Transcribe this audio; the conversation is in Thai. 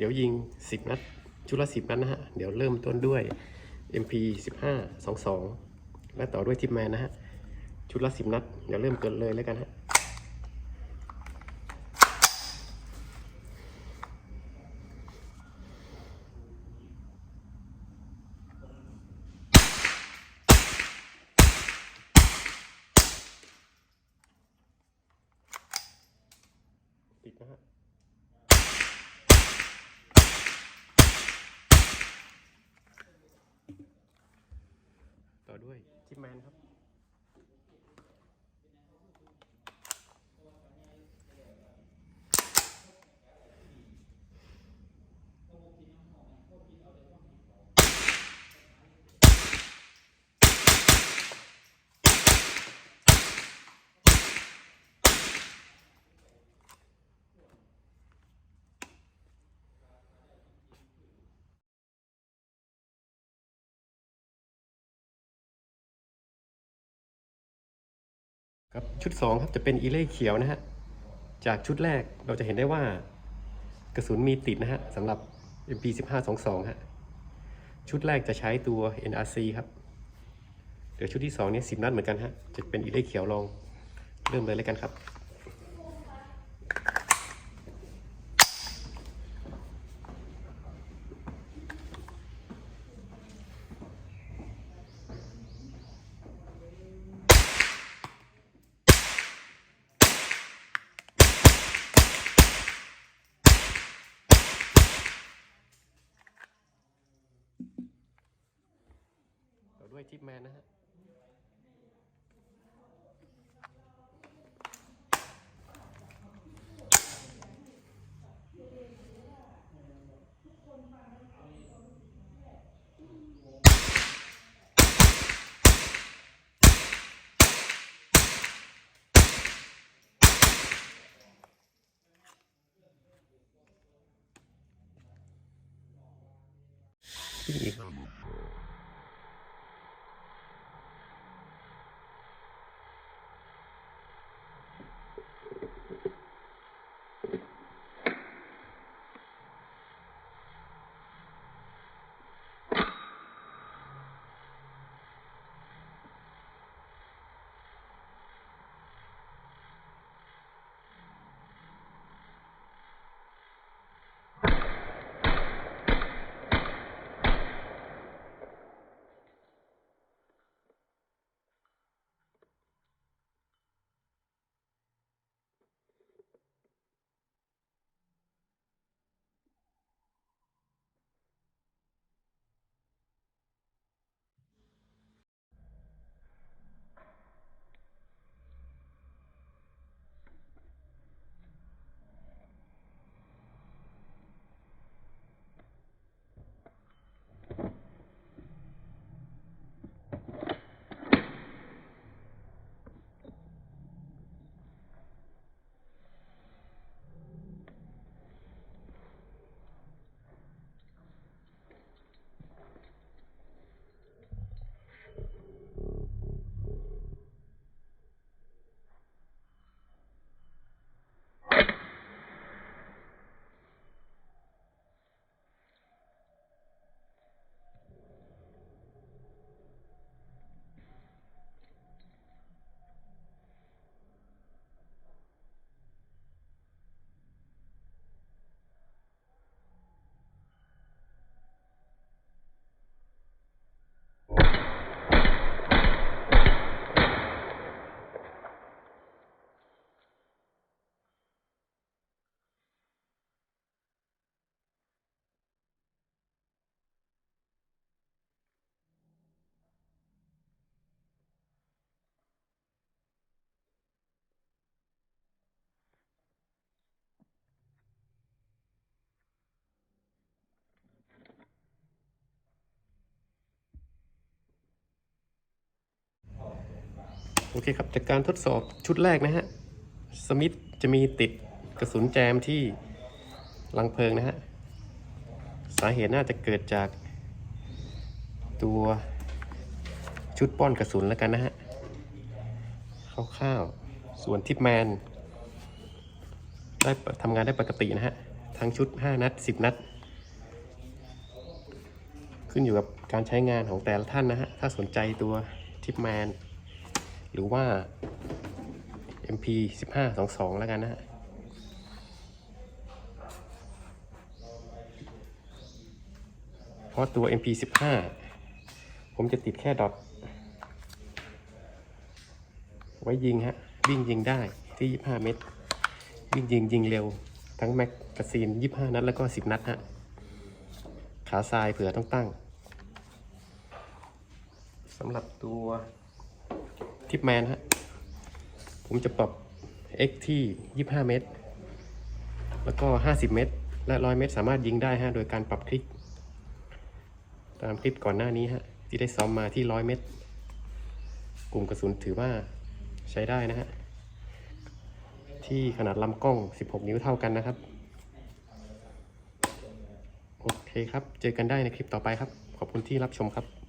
เดี๋ยวยิง 10 นัด ชุดละ 10 นัดนะฮะ เดี๋ยวเริ่มต้นด้วย MP 15 22 และต่อด้วยทิปแมนนะฮะ ชุดละ 10 นัด เดี๋ยวเริ่มเกินเลยแล้วกันฮะติดนะฮะ ด้วยทิปแมนครับ ครับชุด2ครับจะเป็นอีเล่เขียวนะฮะจากชุดแรกเราจะเห็นได้ว่ากระสุนมีติดนะฮะสำหรับ MP 1522ฮะชุดแรกจะใช้ตัว NRC ครับเดี๋ยวชุดที่2เนี่ย10 นัดเหมือนกันฮะจะเป็นอีเล่เขียวลองเริ่มเลยแล้วกันครับ ทิปแมนนะฮะอีก โอเคครับ จากการทดสอบชุดแรกนะฮะ สมิธจะมีติดกระสุนแจมที่ลังเพลิงนะฮะ สาเหตุน่าจะเกิดจาก ตัวชุดป้อนกระสุนแล้วกันนะฮะคร่าวๆส่วนทิปแมน ได้ทำงานได้ปกตินะฮะ ทั้งชุด 5 นัด 10 นัด ขึ้นอยู่กับการใช้งานของแต่ละท่านนะฮะ ถ้าสนใจตัวทิปแมน หรือว่า MP 1522 แล้วกันนะเพราะตัว MP 15ผมจะติดแค่ดอทไว้ยิงฮะ วิ่งยิงได้ที่ 25 เมตร วิ่งยิงยิงเร็ว ทั้งแม็กกาซีน 25 นัด แล้วก็ 10 นัดฮะ ขาทรายเผื่อต้องตั้งสำหรับตัว ทิปแมนฮะ ผมจะปรับ X ที่ 25 เมตร แล้วก็ 50 เมตร และ 100 เมตร สามารถยิงได้ฮะ โดยการปรับคลิก ตามคลิปก่อนหน้านี้ฮะ ที่ได้ซ้อมมาที่ 100 เมตร กลุ่มกระสุนถือว่าใช้ได้นะฮะ ที่ขนาดลำกล้อง 16 นิ้วเท่ากันนะครับ โอเคครับ เจอกันได้ในคลิปต่อไปครับ ขอบคุณที่รับชมครับ